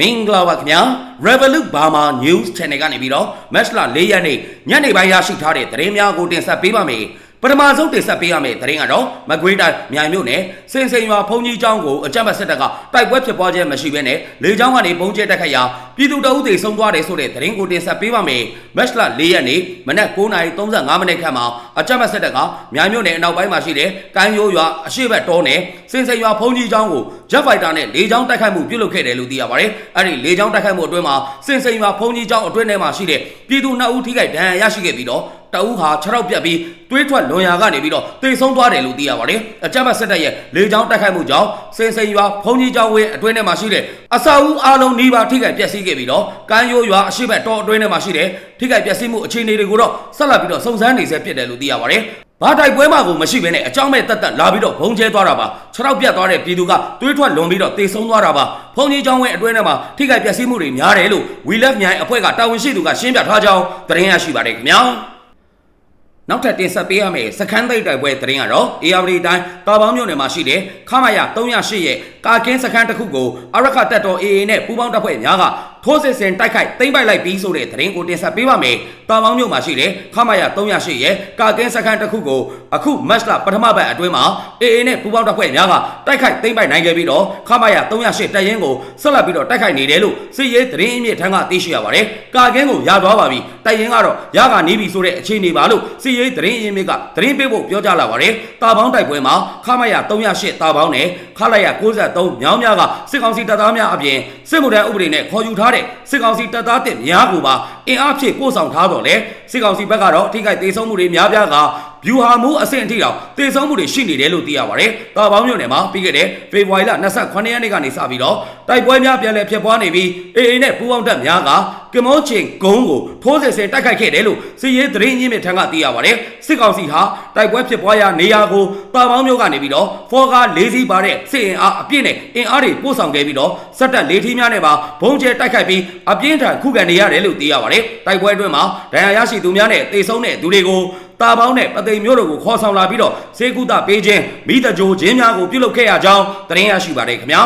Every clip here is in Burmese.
မင်္ဂလာပါခင်ဗျာ Revolut Burma News Channel ကနေပြီးတော့ Match လ၄ရက်နေ့ညနေပိုင်းရရှိထားတဲ့သတင်းများကိုတင်ဆက်ပေးပါမယ် ပထမဆုံးတင်ဆက်ပေးရမယ့်သတင်းကတော့မကွေးတိုင်းမြိုင်မြို့နယ်စင်စိန်ရွာဘုံကြီးကျောင်းကိုအကြမ်းဖက်စစ်တပ်ကတိုက်ပွဲဖြစ်ပွားခြင်းမရှိဘဲနဲ့လေကြောင်းကနေဘုံကျဲတက်ခတ်ရာပြည်သူတအုပ်တွေဆုံးသွားတယ်ဆိုတဲ့သတင်းကိုတင်ဆက်ပေးပါမယ်မတ်လ၄ရက်နေ့မနက်9:35မိနစ်ခန့်မှာအကြမ်းဖက်စစ်တပ်ကမြိုင်မြို့နယ်အနောက်ပိုင်းမှာရှိတဲ့ကိုင်းရိုးရွာအရှိတ်ဘက်တောနယ်စင်စိန်ရွာဘုံကြီးကျောင်းကိုဂျက်ဖိုက်တာနဲ့လေကြောင်းတိုက်ခိုက်မှုပြုလုပ်ခဲ့တယ်လို့သိရပါတယ်အဲ့ဒီလေကြောင်းတိုက်ခိုက်မှုအတွင်းမှာစင်စိန်ရွာဘုံကြီးကျောင်းအတွင်းထဲမှာရှိတဲ့ပြည်သူ2ဦးထိခိုက်ဒဏ်ရာရရှိခဲ့ပြီးတော့ တအူးဟာ6ရောက်ပြတ်ပြီးတွေးထွက်လွန်ရာကနေပြီးတော့တိတ်ဆုံးသွားတယ်လို့သိရပါတယ်။အကြမ်းဖက်စစ်တပ်ရဲ့လေကြောင်းတိုက်ခိုက်မှုကြောင့်စင်စိန်ရွာဘုံကြီးကျောင်းဝင်းအတွင်းထဲမှာရှိတဲ့အစာအုပ်အလုံးနှီးပါထိခိုက်ပျက်စီးခဲ့ပြီးတော့ကမ်းရိုးရွာအရှိတ်ဘက်တောအတွင်းထဲမှာရှိတဲ့ထိခိုက်ပျက်စီးမှုအခြေအနေတွေကိုတော့ဆက်လက်ပြီးတော့စုံစမ်းနေဆဲဖြစ်တယ်လို့သိရပါတယ်။ဘာတိုက်ပွဲမှကိုမရှိဘဲနဲ့အကြောင်းမဲ့တက်တက်လာပြီးတော့ဘုံကျဲသွားတာပါ6ရောက်ပြတ်သွားတဲ့ပြည်သူကတွေးထွက်လွန်ပြီးတော့တေဆုံးသွားတာပါဘုံကြီးကျောင်းဝင်းအတွင်းထဲမှာထိခိုက်ပျက်စီးမှုတွေများတယ်လို့ We Love မြိုင်အဖွဲ့ကတာဝန်ရှိသူကရှင်းပြထားကြောင်းသတင်းရရှိပါတယ်ခင်ဗျာ။ နောက်ထပ်တင်ဆက်ပေးရမယ့်စခန်းသိပ်တိုက်ပွဲသတင်းကတော့ ARD တိုင်းတာပေါင်းမြို့နယ်မှာရှိတဲ့ခမရ308ရဲ့ကာကင်းစခန်းတစ်ခုကိုအရခတက်တော် AA နဲ့ပူးပေါင်းတပ်ဖွဲ့များက ထိုးစစ်ဆင်တိုက်ခိုက်သိမ်းပိုက်လိုက်ပြီးဆိုတဲ့သတင်းကိုတင်ဆက်ပေးပါမယ်။တာပေါင်းမြို့မှာရှိတဲ့ခမရ308ရဲ့ကာကင်းစခန်းတစ်ခုကိုအခုမတ်လပထမပတ်အတွင်းမှာ AA နဲ့ပူးပေါင်းတပ်ဖွဲ့များကတိုက်ခိုက်သိမ်းပိုက်နိုင်ခဲ့ပြီးတော့ခမရ308တပ်ရင်းကိုဆက်လက်ပြီးတော့တိုက်ခိုက်နေတယ်လို့စစ်ရေးသတင်းအမြင့်ထံကသိရှိရပါတယ်။ကာကင်းကိုရသွားပါပြီ။တပ်ရင်းကတော့ရကနေပြီဆိုတဲ့အခြေအနေပါလို့စစ်ရေးသတင်းအမြင့်ကသတင်းပေးဖို့ပြောကြားလာပါတယ်။တာပေါင်းတိုက်ပွဲမှာခမရ308တာပေါင်းနဲ့ခလာရ93မြောင်းများကစစ်ကောင်စီတပ်သားများအပြင်စစ်မှုထမ်းဥပဒေနဲ့ခေါ်ယူထားတဲ့စစ်ကောင်စီတပ်သားတင်များကိုပါအင်အားဖြည့်ပို့ဆောင်ထားတော့လေစစ်ကောင်စီဘက်ကတော့ထိခိုက်ဒေဆုံးမှုတွေများပြားက ဗျူဟာမှုအဆင့်အထိတော့တေဆုံးမှုတွေရှိနေတယ်လို့သိရပါတယ်။တာပေါင်းမြို့နယ်မှာပြီးခဲ့တဲ့ဖေဖော်ဝါရီလ28ရက်နေ့ကနေစပြီးတော့တိုက်ပွဲများပြန်လည်ဖြစ်ပွားနေပြီးအေအေနဲ့ပူးပေါင်းတပ်များကကမောချင်းဂုံးကိုထိုးစစ်ဆင်တိုက်ခိုက်ခဲ့တယ်လို့စစ်ရေးသတင်းရင်းမြစ်ထံကသိရပါတယ်။စစ်ကောင်စီဟာတိုက်ပွဲဖြစ်ပွားရာနေရာကိုတာပေါင်းမြို့ကနေပြီးတော့ဖော်ကား၄စီးပါတဲ့စစ်အင်အားအပြည့်နဲ့အင်အားတွေပို့ဆောင်ခဲ့ပြီးတော့စက်တပ်၄ထီးများနဲ့ပါဘုံကျဲတိုက်ခိုက်ပြီးအပြင်းထန်ခုခံနေရတယ်လို့သိရပါတယ်။တိုက်ပွဲအတွင်းမှာဒဏ်ရာရရှိသူများနဲ့တေဆုံးတဲ့သူတွေကို တာပေါင်းနဲ့ပသိမ်မျိုးတို့ကိုခေါ်ဆောင်လာပြီးတော့စေကုသပေးခြင်းမိတကြိုခြင်းများကိုပြုလုပ်ခဲ့ရကြောင်းသတင်းရရှိပါတယ်ခင်ဗျာ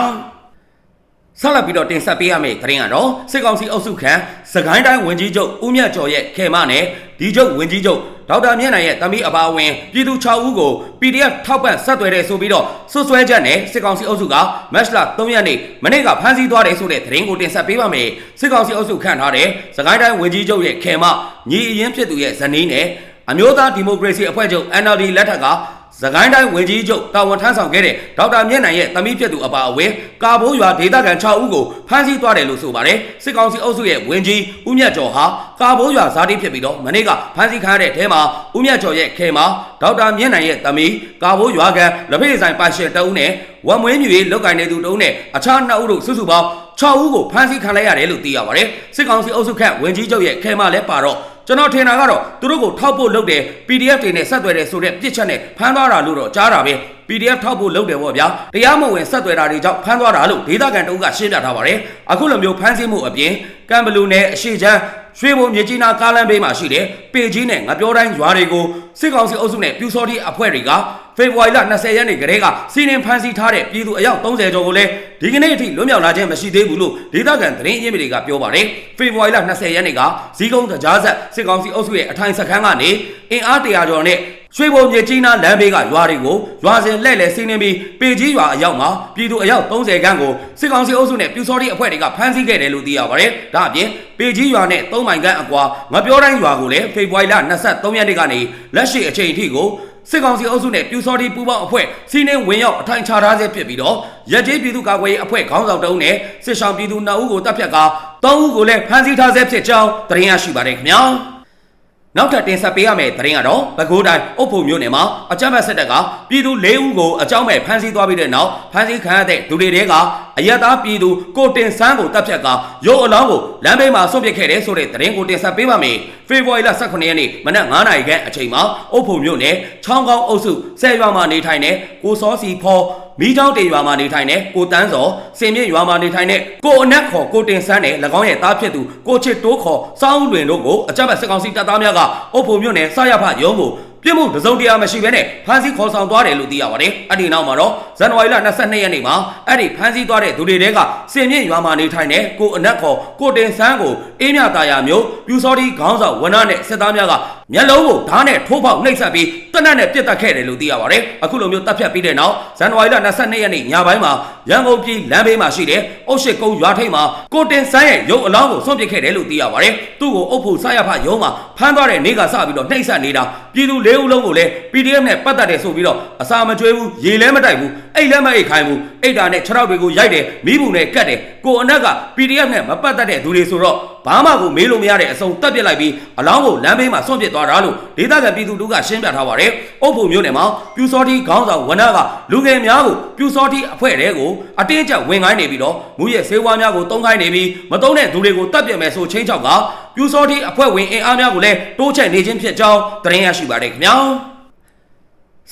ဆက်လက်ပြီးတော့တင်ဆက်ပေးရမယ့်သတင်းကတော့စစ်ကောင်စီအုပ်စုခန့်စကိုင်းတိုင်းဝင်ကြီးချုပ်ဦးမြတ်ကျော်ရဲ့ခေမနဲ့ဒီချုပ်ဝင်ကြီးချုပ်ဒေါက်တာမြင့်နိုင်ရဲ့တမိအပါအဝင်ပြည်သူ6ဦးကို PDF ထောက်ပံ့ဆက်သွယ်တဲ့ဆိုပြီးတော့ဆွဆွဲချက်နဲ့စစ်ကောင်စီအုပ်စုကမတ်လ3ရက်နေ့မနေ့ကဖမ်းဆီးသွားတယ်ဆိုတဲ့သတင်းကိုတင်ဆက်ပေးပါမယ်စစ်ကောင်စီအုပ်စုခန့်ထားတဲ့စကိုင်းတိုင်းဝင်ကြီးချုပ်ရဲ့ခေမညီအရင်ဖြစ်သူရဲ့ဇနီးနဲ့ အမျိုးသားဒီမိုကရေစီအဖွဲ့ချုပ် NLD လက်ထက်ကသကိုင်းတိုင်းဝင်ကြီးချုပ်တာဝန်ထမ်းဆောင်ခဲ့တဲ့ဒေါက်တာမြင့်နိုင်ရဲ့တမိဖြစ်သူအပါအဝင်ကာဘိုးရွာဒေသခံ6ဦးကိုဖမ်းဆီးသွားတယ်လို့ဆိုပါတယ်စစ်ကောင်စီအုပ်စုရဲ့ဝင်ကြီးဦးမြတ်ကျော်ဟာကာဘိုးရွာဇာတိဖြစ်ပြီးတော့မနေ့ကဖမ်းဆီးခံရတဲ့အဲမှာဦးမြတ်ကျော်ရဲ့ခဲမှာဒေါက်တာမြင့်နိုင်ရဲ့တမိကာဘိုးရွာကလက်ဖေးဆိုင်ပါရှင်တအုပ်နဲ့ဝမ်မွေးမြူရေးလောက်ကင်နေသူတအုပ်နဲ့အခြား2ဦးတို့စုစုပေါင်း6ဦးကိုဖမ်းဆီးခံလိုက်ရတယ်လို့သိရပါတယ်စစ်ကောင်စီအုပ်စုခန့်ဝင်ကြီးချုပ်ရဲ့ခဲမလည်းပါတော့ ကျွန်တော်ထင်တာကတော့သူတို့ကိုထောက်ဖို့လုပ်တယ် PDF တွေနဲ့ဆက်သွယ်တယ်ဆိုတဲ့ပြစ်ချက်နဲ့ဖမ်းသွားတာလို့တော့ကြားတာပဲ PDF ထောက်ဖို့လုပ်တယ်ပေါ့ဗျာတရားမဝင်ဆက်သွယ်တာတွေကြောင့်ဖမ်းသွားတာလို့ဒေသခံတအုပ်ကရှင်းပြထားပါတယ်အခုလိုမျိုးဖမ်းဆီးမှုအပြင်ကံဘလူနယ်အရှိချမ်းရွှေဘုံမြေကြီးနာကားလမ်းဘေးမှာရှိတဲ့ပေကြီးနဲ့ငပြောတိုင်းရွာတွေကိုစစ်ကောင်စီအုပ်စုနဲ့ပြူစောတိအဖွဲ့တွေကဖေဖော်ဝါရီလ20ရက်နေ့ကတည်းကစီးနင်းဖမ်းဆီးထားတဲ့ပြည်သူအယောက်30ကျော်ကိုလည်း ဒီကနေ့အထိလွတ်မြောက်လာခြင်းမရှိသေးဘူးလို့ဒေသခံသတင်းရင်းမြစ်တွေကပြောပါတယ်ဖေဖော်ဝါရီလ20ရက်နေ့ကဇီးကုန်းတကြားဆက်စစ်ကောင်စီအုပ်စုရဲ့အထိုင်စခန်းကနေအင်အား100ကျော်နဲ့ရွှေဘုံမြေကြီးနာလမ်းဘေးကရွာတွေကိုရွာစဉ်လှည့်လည်စီးနင်းပြီးပေကြီးရွာအယောက်မှာပြည်သူအယောက်30ခန်းကိုစစ်ကောင်စီအုပ်စုနဲ့ပြူစောတိအဖွဲ့တွေကဖမ်းဆီးခဲ့တယ်လို့သိရပါတယ်ဒါအပြင်ပေကြီးရွာနဲ့3မိုင်ခန့်အကွာငပြောတိုင်းရွာကိုလည်းဖေဖော်ဝါရီလ23ရက်နေ့ကနေလက်ရှိအချိန်အထိကို စစ်ကောင်စီအုပ်စုနဲ့ပြူစော်ဒီပူပေါင်းအဖွဲ့စီးနှင်းဝင်ရောက်အထိုင်ချထားဆဲဖြစ်ပြီးတော့ရက်ကျေးပြည်သူ့ကာကွယ်ရေးအဖွဲ့ခေါင်းဆောင်တုံးနဲ့စစ်ဆောင်ပြည်သူ2ဦးကိုတပ်ဖြတ်ကာ3ဦးကိုလည်းဖမ်းဆီးထားဆဲဖြစ်ကြောင်းသတင်းရရှိပါတယ်ခင်ဗျာနောက်ထပ်တင်ဆက်ပေးရမယ့်သတင်းကတော့ပဲခူးတိုင်းအုပ်ဖို့မြို့နယ်မှာအကြမ်းဖက်စစ်တပ်ကပြည်သူ၄ဦးကိုအကြောင်းမဲ့ဖမ်းဆီးသွားပြီးတဲ့နောက်ဖမ်းဆီးခံရတဲ့ဒူတွေတဲက အယက်သားပြည်သူကိုတင်ဆန်းကိုတပ်ဖြတ်ကရုပ်အလောင်းကိုလမ်းဘေးမှာဆွန့်ပစ်ခဲ့တယ်ဆိုတဲ့သတင်းကိုတင်ဆက်ပေးပါမယ်။ဖေဖော်ဝါရီလ18ရက်နေ့မနက်9:00နာရီခန့်အချိန်မှာအုပ်ဖို့မြို့နယ်ချောင်းကောင်းအုပ်စုဆယ်ရွာမှာနေထိုင်တဲ့ကိုစောစီဖော်မိချောင်းတေရွာမှာနေထိုင်တဲ့ကိုတန်းစောစင်မြင့်ရွာမှာနေထိုင်တဲ့ကိုအနက်ခေါ်ကိုတင်ဆန်းနဲ့၎င်းရဲ့သားဖြစ်သူကိုချစ်တိုးခေါ်စောင်းလွင်တို့ကိုအကြမ်းဖက်စစ်ကောင်စီတပ်သားများကအုပ်ဖို့မြို့နယ်စရဖရုံးကို ပြစ်မှုတစ်စုံတရာမရှိဘဲနဲ့ဖမ်းဆီးခေါ်ဆောင်သွားတယ်လို့သိရပါတယ်။အဲ့ဒီနောက်မှာတော့ဇန်နဝါရီလ22ရက်နေ့မှာအဲ့ဒီဖမ်းဆီးသွားတဲ့သူတွေတဲကစင်မြင့်ရွာမှာနေထိုင်တဲ့ကိုအနက်ခေါ်ကိုတင်ဆန်းကိုအေးမြတာယာမျိုးပြူစောတိခေါင်းဆောင်ဝနနဲ့စစ်သားများကမျက်လုံးကိုဓာတ်နဲ့ထိုးပေါက်နှိပ်စက်ပြီးတနက်နဲ့ပြစ်တက်ခဲ့တယ်လို့သိရပါတယ်။အခုလိုမျိုးတပ်ဖြတ်ပြီးတဲ့နောက်ဇန်နဝါရီလ22ရက်နေ့ညပိုင်းမှာရန်ကုန်ပြည်လမ်းဘေးမှာရှိတဲ့အုတ်ရှိကုန်းရွာထိပ်မှာကိုတင်ဆန်းရဲ့ရုပ်အလောင်းကိုဆွန့်ပစ်ခဲ့တယ်လို့သိရပါတယ်။သူ့ကိုအုပ်ဖို့စရဖရုံးမှာဖမ်းသွားတဲ့နေ့ကစပြီးတော့နှိပ်စက်နေတာပြည်သူလေးဦးလုံးကိုလည်း PDF နဲ့ပတ်သက်တယ်ဆိုပြီးတော့အစာမကျွေးဘူးရေလဲမတိုက်ဘူးအိတ်လည်းမအိတ်ခိုင်းဘူးအိတ်တာနဲ့ခြေထောက်တွေကိုရိုက်တယ်မိဘူးနဲ့ကတ်တယ်ကိုအနက်က PDF နဲ့မပတ်သက်တဲ့သူတွေဆိုတော့ဘာမှကိုမေးလို့မရတဲ့အစုံတက်ပြစ်လိုက်ပြီးအလောင်းကိုလမ်းဘေးမှာဆွန့်ပစ်သွားတာလို့ဒေသခံပြည်သူတို့ကရှင်းပြထားပါတယ်။အုပ်ဖို့မျိုးနယ်မှာပြူစောတိခေါင်းဆောင်ဝနကလူငယ်များကိုပြူစောတိအဖွဲ့တဲကိုအတင်းကျပ်ဝင်ခိုင်းနေပြီးတော့မူရဲ့ဆေးဝါးများကိုတုံးခိုင်းနေပြီးမတုံးတဲ့သူတွေကိုတပ်ပြစ်မယ်ဆိုချင်းချောက်ကပြူစောတိအဖွဲ့ဝင်အင်အားများကိုလည်းတိုးချဲ့နေခြင်းဖြစ်ကြောင်းသတင်းရရှိပါတယ်ခင်ဗျာ။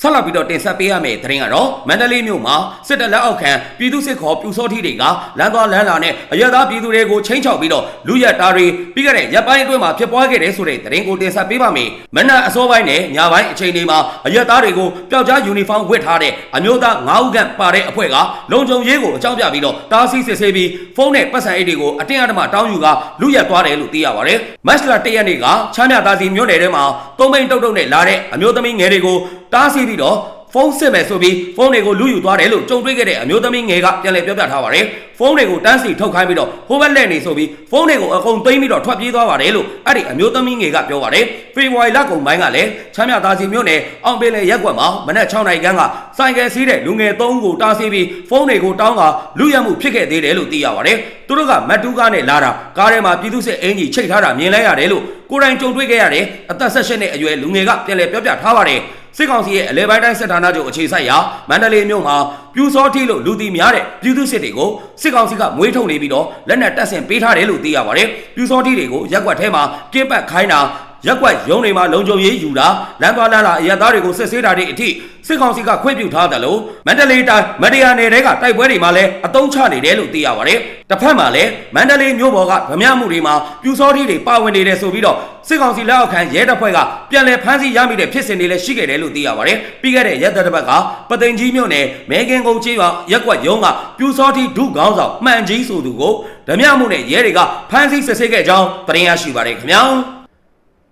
ဆက်လက်ပြီးတော့တင်ဆက်ပေးရမယ့်သတင်းကတော့မန္တလေးမြို့မှာစစ်တပ်လက်အောက်ခံပြည်သူစစ်ခေါ်ပြူစောထီတွေကလမ်းသွားလမ်းလာနဲ့အရသာပြည်သူတွေကိုချင်းချောက်ပြီးတော့လူရက်တာတွေပြီးခဲ့တဲ့ရက်ပိုင်းအတွင်းမှာဖြစ်ပွားခဲ့တဲ့ဆိုတဲ့သတင်းကိုတင်ဆက်ပေးပါမယ်။မနက်အစောပိုင်းနဲ့ညပိုင်းအချိန်တွေမှာအရသာတွေကိုပျောက်ကြားယူနီဖောင်းဝတ်ထားတဲ့အမျိုးသား9ဦးခန့်ပါတဲ့အဖွဲ့ကလုံခြုံရေးကိုအကြောင်းပြပြီးတော့တားဆီးစစ်ဆေးပြီးဖုန်းနဲ့ပတ်စံအိတ်တွေကိုအတင်းအဓမ္မတောင်းယူကလူရက်သွားတယ်လို့သိရပါတယ်။မတ်လ၁ရက်နေ့ကချမ်းမြသာစီမြို့နယ်ထဲမှာသုံးမိန်တုတ်တုတ်နဲ့လာတဲ့အမျိုးသမီးငယ်တွေကိုတားဆီးပြီးတော့ဖုန်းစစ်မယ်ဆိုပြီးဖုန်းတွေကိုလူယူသွားတယ်လို့ကြုံတွေ့ခဲ့တဲ့အမျိုးသမီးငယ်ကပြန်လည်ပြောပြထားပါတယ်။ဖုန်းတွေကိုတန်းစီထုတ်ခိုင်းပြီးတော့ဟိုဘက်လက်နေဆိုပြီးဖုန်းတွေကိုအကုန်သိမ်းပြီးတော့ထွက်ပြေးသွားပါတယ်လို့အဲ့ဒီအမျိုးသမီးငယ်ကပြောပါတယ်။ဖေဖော်ဝါရီလကုန်ပိုင်းကလည်းချမ်းမြသာစီမြို့နယ်အောင်ပင်လေရက်ကွက်မှာမနက်6နာရီခန့်ကစိုင်ကယ်စီးတဲ့လူငယ်3ဦးကိုတားဆီးပြီးဖုန်းတွေကိုတောင်းကလူရမှုဖြစ်ခဲ့သေးတယ်လို့သိရပါတယ်။သူတို့ကမတ်တူးကားနဲ့လာတာကားထဲမှာပြည်သူစစ်အင်ကြီးချိတ်ထားတာမြင်လဲရတယ်လို့ကိုယ်တိုင်ကြုံတွေ့ခဲ့ရတဲ့အသက်၁၈နှစ်အရွယ်လူငယ်ကပြန်လည်ပြောပြထားပါတယ်။ စစ်ကောင်စီရဲ့အလဲပိုင်းတိုင်းစစ်ဌာနချုပ်အခြေစိုက်ရာမန္တလေးမြို့မှာပြူစောတိလို့လူတီများတဲ့ပြည်သူစစ်တွေကိုစစ်ကောင်စီကမွေးထုတ်နေပြီးတော့လက်နက်တပ်ဆင်ပေးထားတယ်လို့သိရပါတယ်။ပြူစောတိတွေကိုရက်ကွက်ထဲမှာကင်းပတ်ခိုင်းတာ ရက်ကွက်ရုံးတွေမှာလုံခြုံရေးယူတာလမ်းသွားလမ်းလာအရက်သားတွေကိုစစ်ဆေးတာတွေအထိစစ်ကောင်စီကခွင့်ပြုထားတယ်လို့မန္တလေးတိုင်းမတရားနယ်တွေကတိုက်ပွဲတွေမှာလည်းအတုံးချနေတယ်လို့သိရပါတယ်။တစ်ဖက်မှာလည်းမန္တလေးမြို့ပေါ်ကဗမာမှုတွေမှာပြူစောတိတွေပါဝင်နေတယ်ဆိုပြီးတော့စစ်ကောင်စီလက်အောက်ခံရဲတပ်ဖွဲ့ကပြန်လည်ဖမ်းဆီးရမိတဲ့ဖြစ်စဉ်တွေလည်းရှိခဲ့တယ်လို့သိရပါတယ်။ပြီးခဲ့တဲ့ရက်သက်တစ်ပတ်ကပသိမ်ကြီးမြို့နယ်မဲကင်ကုန်းချေးရွာရက်ကွက်ရုံးကပြူစောတိဒုခေါင်းဆောင်မှန်ကြီးဆိုသူကိုဓမြမှုနဲ့ရဲတွေကဖမ်းဆီးစစ်ဆေးခဲ့ကြောင်းသတင်းရရှိပါတယ်ခင်ဗျာ။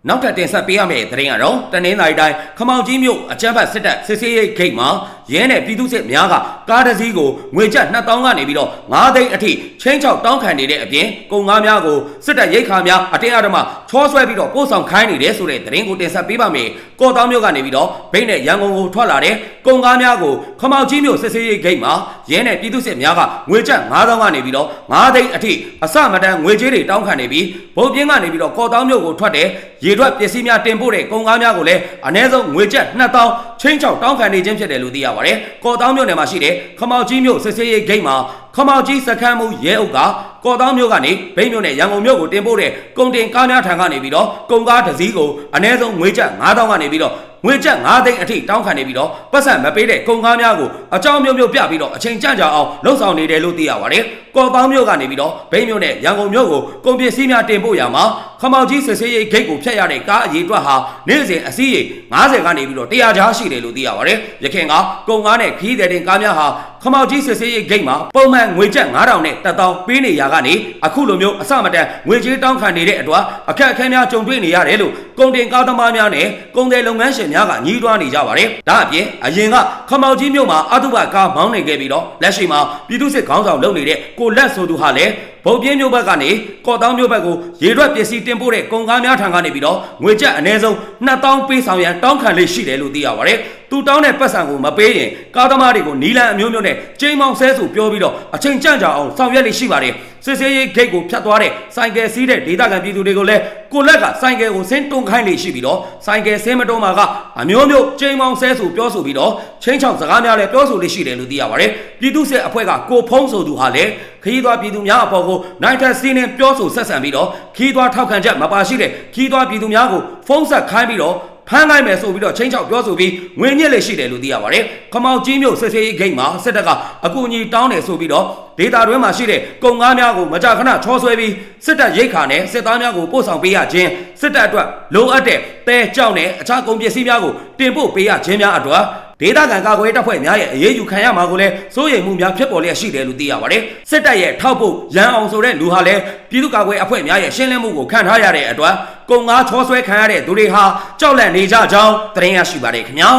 နောက်ထပ်တင်ဆက်ပေးရမယ့်သတင်းကတော့တနင်္လာရီတိုင်းခမောင်ကြီးမြို့အကြမ်းဖက်စစ်တပ်စစ်ဆေးရေးဂိတ်မှာရဲနဲ့ပြည်သူစစ်များကကားတစ်စီးကိုငွေကျပ်2000ကနေပြီးတော့9သိန်းအထိချင်းချောက်တောင်းခံနေတဲ့အပြင်ကုန်ကားများကိုစစ်တပ်ရိတ်ခါများအတင်းအဓမ္မချောဆွဲပြီးတော့ပို့ဆောင်ခိုင်းနေတယ်ဆိုတဲ့သတင်းကိုတင်ဆက်ပေးပါမယ်။ကော်တောင်းမြို့ကနေပြီးတော့ဗိတ်နဲ့ရန်ကုန်ကိုထွက်လာတဲ့ကုန်ကားများကိုခမောင်ကြီးမြို့စစ်ဆေးရေးဂိတ်မှာရဲနဲ့ပြည်သူစစ်များကငွေကျပ်9000ကနေပြီးတော့9သိန်းအထိအစမတန်ငွေကြေးတွေတောင်းခံနေပြီးဗုတ်ပြင်းကနေပြီးတော့ကော်တောင်းမြို့ကိုထွက်တဲ့ရေထွက်ပစ္စည်းများတင်ပို့တဲ့ကုန်ကားများကိုလည်းအ ਨੇ ဆုံးငွေကျပ်2000ချင်းချောက်တောင်းခံနေခြင်းဖြစ်တယ်လို့သိရပါတယ်။ကော်တောင်းမြို့နယ်မှာရှိတဲ့ခမောက်ကြီးမြို့စစ်ဆေးရေးဂိတ်မှာ ခမောက်ကြီးစခန်းမှုရဲအုပ်ကကော်တောင်းမြို့ကနေဗိမ်းမြို့နယ်ရန်ကုန်မြို့ကိုတင်ပို့တဲ့ကုန်တင်ကားများထံကနေပြီးတော့ကုန်ကားတစ်စီးကိုအ ਨੇ ဆုံးငွေကျပ်9000ကနေပြီးတော့ငွေကျပ်9သိန်းအထိတောင်းခံနေပြီးတော့ပတ်စံမပေးတဲ့ကုန်ကားများကိုအကြောင်းမျိုးမျိုးပြပြီးတော့အချိန်ကြန့်ကြာအောင်လှုပ်ဆောင်နေတယ်လို့သိရပါတယ်။ကော်တောင်းမြို့ကနေပြီးတော့ဗိမ်းမြို့နယ်ရန်ကုန်မြို့ကိုကုန်ပစ္စည်းများတင်ပို့ရမှာခမောက်ကြီးစစ်ဆေးရေးဂိတ်ကိုဖျက်ရတဲ့ကားအရေးအတွက်ဟာနေ့စဉ်အစီးရေ90ကနေပြီးတော့100ကြားရှိတယ်လို့သိရပါတယ်။ရခင်ကကုန်ကားနဲ့ခီးတဲ့တင်ကားများဟာခမောက်ကြီးစစ်ဆေးရေးဂိတ်မှာပုံမှန်ငွေကျပ်9000နဲ့1000ပေးနေရကနေအခုလိုမျိုးအစမတန်ငွေကြေးတောင်းခံနေတဲ့အတွက်အခက်အခဲများကြုံတွေ့နေရတယ်လို့ကုန်တင်ကားသမားများနဲ့ကုန်တယ်လုပ်ငန်းရှင်များကညှိတွားနေကြပါတယ်။ဒါအပြင်အရင်ကခမောက်ကြီးမြို့မှာအတုပကားမောင်းနေခဲ့ပြီးတော့လက်ရှိမှာပြည်သူစစ်ခေါင်းဆောင်လုပ်နေတဲ့ကိုလက်ဆိုသူဟာလည်း ဗုတ်ပြင်းမြို့ဘက်ကနေကော့တောင်းမြို့ဘက်ကိုရေရွက်ပစ္စည်းတင်ပို့တဲ့ကုန်ကားများထံကနေပြီးတော့ငွေကျပ်အနည်းဆုံး2000ပေးဆောင်ရန်တောင်းခံလေးရှိတယ်လို့သိရပါတယ်။သူတောင်းတဲ့ပတ်စံကိုမပေးရင်ကားသမားတွေကိုနီလန်အမျိုးမျိုးနဲ့ကျိန်းမောင်ဆဲဆိုပြောပြီးတော့အချိန်ကြန့်ကြာအောင်ဆောင်ရွက်လေးရှိပါတယ်။ စစ်စေးရေးဂိတ်ကိုဖြတ်သွားတဲ့စိုင်ကယ်စီးတဲ့ဒေသခံပြည်သူတွေကိုလည်းကိုလက်ကစိုင်ကယ်ကိုဆင်းတွန်းခိုင်းလေးရှိပြီးတော့စိုင်ကယ်ဆင်းမတွန်းမှာကအမျိုးမျိုးကျိန်းမောင်ဆဲဆိုပြောဆိုပြီးတော့ချင်းချောင်စကားများလည်းပြောဆိုလေးရှိတယ်လို့သိရပါတယ်။ပြည်သူစစ်အဖွဲ့ကကိုဖုံးဆိုသူဟာလည်းခရီးသွားပြည်သူများအပေါ်ကိုနိုင်ထက်စီးနှင်းပြောဆိုဆက်ဆံပြီးတော့ခီးသွားထောက်ခံချက်မပါရှိတဲ့ခီးသွားပြည်သူများကိုဖုံးဆက်ခိုင်းပြီးတော့ ဖမ်းနိုင်မယ်ဆိုပြီးတော့ချင်းချောက်ပြောဆိုပြီးငွေညစ်လေရှိတယ်လို့သိရပါတယ်ခမောင်ကြီးမြို့စစ်စေးရေးဂိတ်မှာစစ်တပ်ကအကူအညီတောင်းတယ်ဆိုပြီးတော့ဒေတာတွင်းမှာရှိတဲ့ကုန်ကားများကိုမကြာခဏချောဆွဲပြီးစစ်တပ်ရိတ်ခါနဲ့စစ်သားများကိုပို့ဆောင်ပေးရခြင်းစစ်တပ်အတွက်လိုအပ်တဲ့တဲကြောက်နဲ့အခြားကုန်ပစ္စည်းများကိုတင်ပို့ပေးရခြင်းများအတွက် ဒေသခံကာကွယ်တပ်ဖွဲ့များရဲ့အရေးယူခံရမှာကိုလည်းစိုးရိမ်မှုများဖြစ်ပေါ်လျက်ရှိတယ်လို့သိရပါတယ်စစ်တပ်ရဲ့ထောက်ပို့ရန်အောင်ဆိုတဲ့လူဟာလည်းပြည်သူ့ကာကွယ်အဖွဲ့များရဲ့ရှင်းလင်းမှုကိုခံထားရတဲ့အတွက်ကုန်ကားချောဆွဲခံရတဲ့သူတွေဟာကြောက်လန့်နေကြကြောင်းသတင်းရရှိပါတယ်ခင်ဗျာ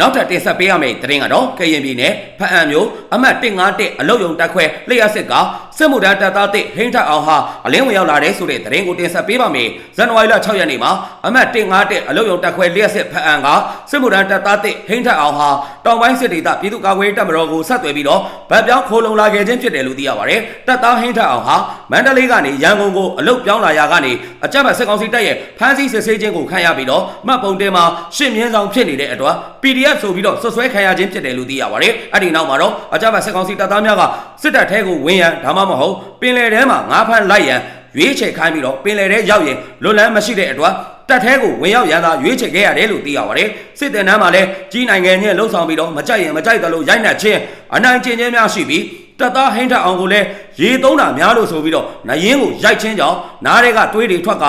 နောက်ထပ်တင်ဆက်ပေးရမယ့်သတင်းကတော့ကရင်ပြည်နယ်ဖအံမြို့အမှတ်151အလုတ်ယုံတက်ခွဲလျှက်စစ်က စစ်မှုထမ်းတပ်သားတစ်ဟိန်းထအောင်ဟာအလင်းဝင်ရောက်လာတဲ့ဆိုတဲ့သတင်းကိုတင်ဆက်ပေးပါမယ်ဇန်နဝါရီလ6ရက်နေ့မှာအမှတ်151အလုတ်ယုံတက်ခွဲလျှက်စစ်ဖအံကစစ်မှုထမ်းတပ်သားတစ်ဟိန်းထအောင်ဟာတောင်ပိုင်းစစ်ဒေသပြည်သူ့ကာကွယ်ရေးတပ်မတော်ကိုဆက်သွယ်ပြီးတော့ဗတ်ပြောင်းခိုးလုံလာခဲ့ခြင်းဖြစ်တယ်လို့သိရပါတယ်တပ်သားဟိန်းထအောင်ဟာမန္တလေးကနေရန်ကုန်ကိုအလုတ်ပြောင်းလာရာကနေအကြမ်းဖက်စစ်ကောင်စီတပ်ရဲ့ဖမ်းဆီးစစ်ဆေးခြင်းကိုခံရပြီးတော့မှတ်ပုံတင်မှာရှင်းမြင်းဆောင်ဖြစ်နေတဲ့အတွက် PDF ဆိုပြီးတော့ဆွဆွဲခံရခြင်းဖြစ်တယ်လို့သိရပါတယ်အဲ့ဒီနောက်မှာတော့အကြမ်းဖက်စစ်ကောင်စီတပ်သားများကစစ်တပ်ထဲကိုဝင်ရန်ဒါမှမဟုတ်ပင်လယ်ထဲမှာငါးဖမ်းလိုက်ရန်ရွေးချယ်ခိုင်းပြီးတော့ပင်လယ်ထဲရောက်ရင်လွတ်လန်းမရှိတဲ့အတွက်တပ်ထဲကိုဝင်ရောက်ရန်သာရွေးချယ်ခဲ့ရတယ်လို့သိရပါတယ်စစ်တပ်နန်းမှာလည်းကြီးနိုင်ငံချင်းလှုပ်ဆောင်ပြီးတော့မကြိုက်ရင်မကြိုက်တယ်လို့ရိုက်နှက်ခြင်းအနိုင်ကျင့်ခြင်းများရှိပြီးတပ်သားဟိန်းထအောင်ကိုလည်းရေသုံးတာများလို့ဆိုပြီးတော့နယင်းကိုရိုက်ချင်းကြောင့်နားတွေကတွေးတွေထွက်က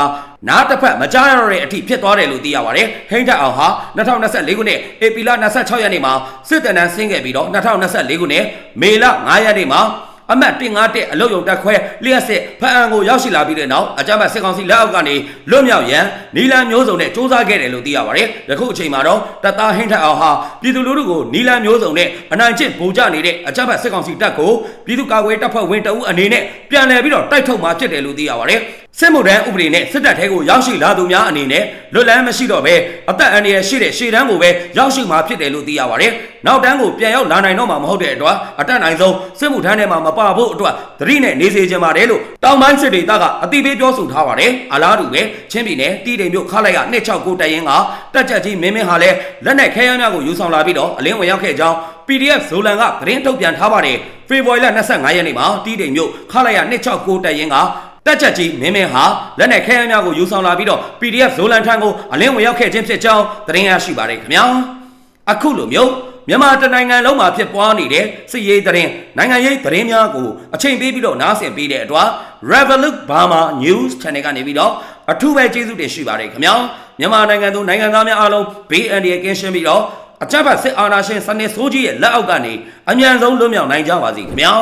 နားတစ်ဖက်မကြားရတော့တဲ့အထိဖြစ်သွားတယ်လို့သိရပါတယ်ဟိန်းထအောင်ဟာ2024ခုနှစ်ဧပြီလ26ရက်နေ့မှာစစ်တပ်နန်းဆင်းခဲ့ပြီးတော့2024ခုနှစ်မေလ9ရက်နေ့မှာ အမတ်151အလုတ်ယုံတက်ခွဲလျှက်စစ်ဖအံကိုရောက်ရှိလာပြီးတဲ့နောက်အကြမ်းဖက်စစ်ကောင်စီလက်အောက်ကနေလွတ်မြောက်ရန်နီလန်မျိုးစုံနဲ့စ조사ခဲ့တယ်လို့သိရပါတယ်။ယခုအချိန်မှာတော့တပ်သားဟင်းထက်အောင်ဟာပြည်သူလူထုကိုနီလန်မျိုးစုံနဲ့အနိုင်ကျင့်ဗိုလ်ကျနေတဲ့အကြမ်းဖက်စစ်ကောင်စီတပ်ကိုပြည်သူ့ကာကွယ်တပ်ဖွဲ့ဝင်တအုပ်အနေနဲ့ပြန်လည်ပြီးတော့တိုက်ထုတ်မှာဖြစ်တယ်လို့သိရပါတယ်။ စစ်မှုထမ်းဥပဒေနဲ့စစ်တပ်ထဲကိုရောက်ရှိလာသူများအနေနဲ့လွတ်လန်းမရှိတော့ဘဲအသက်အန္တရာယ်ရှိတဲ့ရှေ့တန်းကိုပဲရောက်ရှိမှာဖြစ်တယ်လို့သိရပါတယ်။နောက်တန်းကိုပြန်ရောက်လာနိုင်တော့မှာမဟုတ်တဲ့အတွက်အတက်နိုင်ဆုံးစစ်မှုထမ်းထဲမှာမပါဖို့အတွက်သတိနဲ့နေစေချင်ပါတယ်လို့တောင်ပိုင်းစစ်ဒေသကအတိပေးပြောဆိုထားပါတယ်။အလားတူပဲချင်းပြည်နယ်တီးတိမ်မြို့ခလိုက်ရ269တပ်ရင်းကတက်ကြက်ကြီးမင်းမင်းဟာလည်းလက်နက်ခဲယမ်းများကိုယူဆောင်လာပြီးတော့အလင်းဝင်ရောက်ခဲ့ကြောင်း PDF ဇိုလန်ကသတင်းထုတ်ပြန်ထားပါတယ်။ဖေဖော်ဝါရီလ25ရက်နေ့မှာတီးတိမ်မြို့ခလိုက်ရ269တပ်ရင်းက တက်ချက်ကြီးမင်းမင်းဟာလက်နက်ခဲယမ်းများကိုယူဆောင်လာပြီးတော့ PDF ဇိုလန်ထံကိုအလင်းဝင်ရောက်ခဲ့ခြင်းဖြစ်ကြောင်းသတင်းရရှိပါတယ်ခင်ဗျာအခုလိုမျိုးမြန်မာတနိုင်ငံလုံးမှာဖြစ်ပွားနေတဲ့စစ်ရေးသတင်းနိုင်ငံရေးသတင်းများကိုအချိန်ပေးပြီးတော့နားဆင်ပေးတဲ့အတွက် Revolut Burma News Channel ကနေပြီးတော့အထူးပဲကျေးဇူးတင်ရှိပါတယ်ခင်ဗျာမြန်မာနိုင်ငံသူနိုင်ငံသားများအားလုံးဘေးအန္တရာယ်ကင်းရှင်းပြီးတော့အကြမ်းဖက်စစ်အာဏာရှင်စနစ်ဆိုးကြီးရဲ့လက်အောက်ကနေအမြန်ဆုံးလွတ်မြောက်နိုင်ကြပါစေခင်ဗျာ